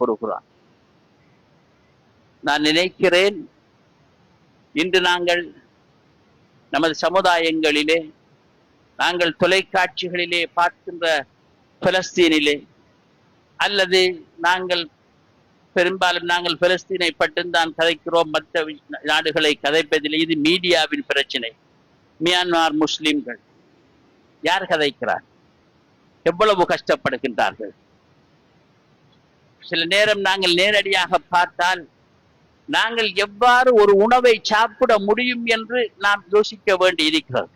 கூறுகிறார் நான் நினைக்கிறேன் இன்று நாங்கள் நமது சமுதாயங்களிலே நாங்கள் தொலைக்காட்சிகளிலே பார்க்கின்ற பலஸ்தீனிலே அல்லது நாங்கள் பெரும்பாலும் நாங்கள் பலஸ்தீனை பட்டும்தான் கதைக்கிறோம் மற்ற நாடுகளை கதைப்பதில்லை இது மீடியாவின் பிரச்சனை. மியான்மார் முஸ்லிம்கள் யார் கதைக்கிறார்? எவ்வளவு கஷ்டப்படுகின்றார்கள்? சில நேரம் நாங்கள் நேரடியாக பார்த்தால் நாங்கள் எவ்வாறு ஒரு உணவை சாப்பிட முடியும் என்று நாம் யோசிக்க வேண்டி இருக்கிறது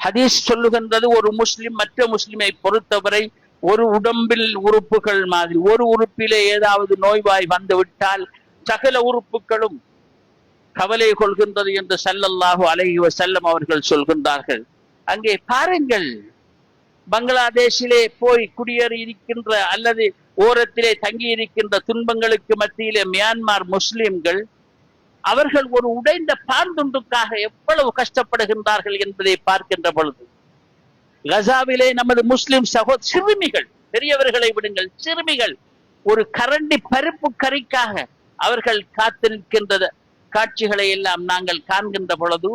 ஹதீஸ் சொல்லுகின்றது ஒரு முஸ்லிம் மற்ற முஸ்லிமை பொறுத்தவரை ஒரு உடம்பில் உறுப்புகள் மாதிரி ஒரு உறுப்பிலே ஏதாவது நோய்வாய் வந்துவிட்டால் சகல உறுப்புகளும் கவலை கொள்கின்றது என்று சல்லல்லாஹு அழகிய வஸல்லம் அவர்கள் சொல்கின்றார்கள். அங்கே பாருங்கள் பங்களாதேஷிலே போய் குடியேறி இருக்கின்ற அல்லது ஓரத்திலே தங்கி இருக்கின்ற துன்பங்களுக்கு மத்தியிலே மியான்மர் முஸ்லிம்கள் அவர்கள் ஒரு உடைந்த பாந்துண்டுக்காக எவ்வளவு கஷ்டப்படுகின்றார்கள் என்பதை பார்க்கின்ற பொழுது கசாவிலே நமது முஸ்லிம் சகோ சிறுமிகள் பெரியவர்களை விடுங்கள் சிறுமிகள் ஒரு கரண்டி பருப்பு கறிக்காக அவர்கள் காத்து நிற்கின்ற காட்சிகளை எல்லாம் நாங்கள் காண்கின்ற பொழுது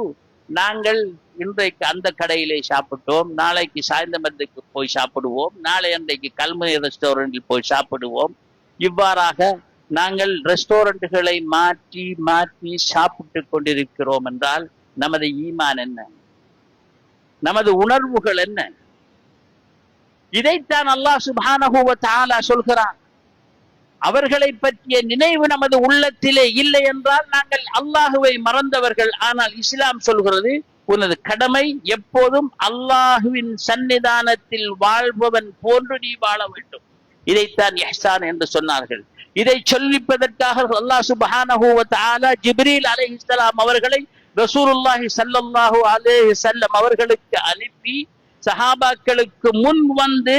நாங்கள் இன்றைக்கு அந்த கடையிலே சாப்பிட்டோம். நாளைக்கு சாய்ந்தமத்துக்கு போய் சாப்பிடுவோம். நாளை அன்றைக்கு கல்முனை ரெஸ்டாரண்டில் போய் சாப்பிடுவோம். இவ்வாறாக நாங்கள் ரெஸ்டாரண்ட்டுகளை மாற்றி மாற்றி சாப்பிட்டு கொண்டிருக்கிறோம் என்றால் நமது ஈமான் என்ன? நமது உணர்வுகள் என்ன? இதைத்தான் அல்லாஹ் சுபானகுவ தாலா சொல்கிறான். அவர்களை பற்றிய நினைவு நமது உள்ளத்திலே இல்லை என்றால் நாங்கள் அல்லாஹுவை மறந்தவர்கள். ஆனால் இஸ்லாம் சொல்கிறது உனது கடமை எப்போதும் அல்லாஹுவின் சன்னிதானத்தில் வாழ்பவன் போன்று நீ வாழ வேண்டும். இதைத்தான் எஹ்சான் என்று சொன்னார்கள். இதை சொல்லிப்பதற்காக அல்லாஹ் சுப்ஹானஹு வ தஆலா ஜிப்ரீல் அவர்களை ரசூலுல்லாஹி சல்லல்லாஹு அலே செல்லம் அவர்களுக்கு அனுப்பி சஹாபாக்களுக்கு முன் வந்து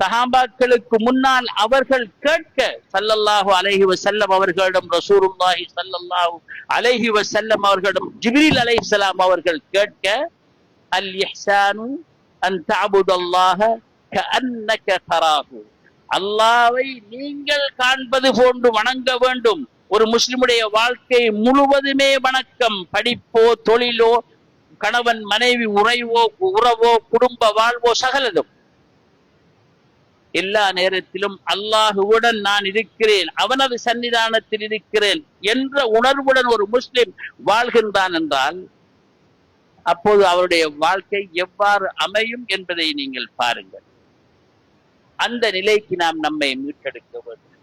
சஹாபாக்களுக்கு முன்னால் அவர்கள் கேட்க சல்லல்லாஹு அலஹி வசல்லம் அவர்களிடம் ரசூருல்லாஹி சல்லல்லாஹு அலஹி வசல்லம் அவர்களிடம் ஜிப்ரீல் சலாம் அவர்கள் கேட்க அல் இஹ்சானு அன் தாபுதல்லாஹ கஅன்னக தராஹு. அல்லாவை நீங்கள் காண்பது போன்று வணங்க வேண்டும். ஒரு முஸ்லிமுடைய வாழ்க்கை முழுவதுமே வணக்கம். படிப்போ தொழிலோ கணவன் மனைவி உறைவோ உறவோ குடும்ப வாழ்வோ சகலதும். எல்லா நேரத்திலும் அல்லாஹுவுடன் நான் இருக்கிறேன் அவனது சன்னிதானத்தில் இருக்கிறேன் என்ற உணர்வுடன் ஒரு முஸ்லிம் வாழ்கின்றான் என்றால் அப்போது அவருடைய வாழ்க்கை எவ்வாறு அமையும் என்பதை நீங்கள் பாருங்கள். அந்த நிலைக்கு நாம் நம்மை மீட்டெடுக்க வேண்டும்.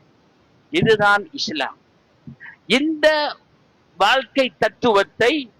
இதுதான் இஸ்லாம். இந்த வாழ்க்கை தத்துவத்தை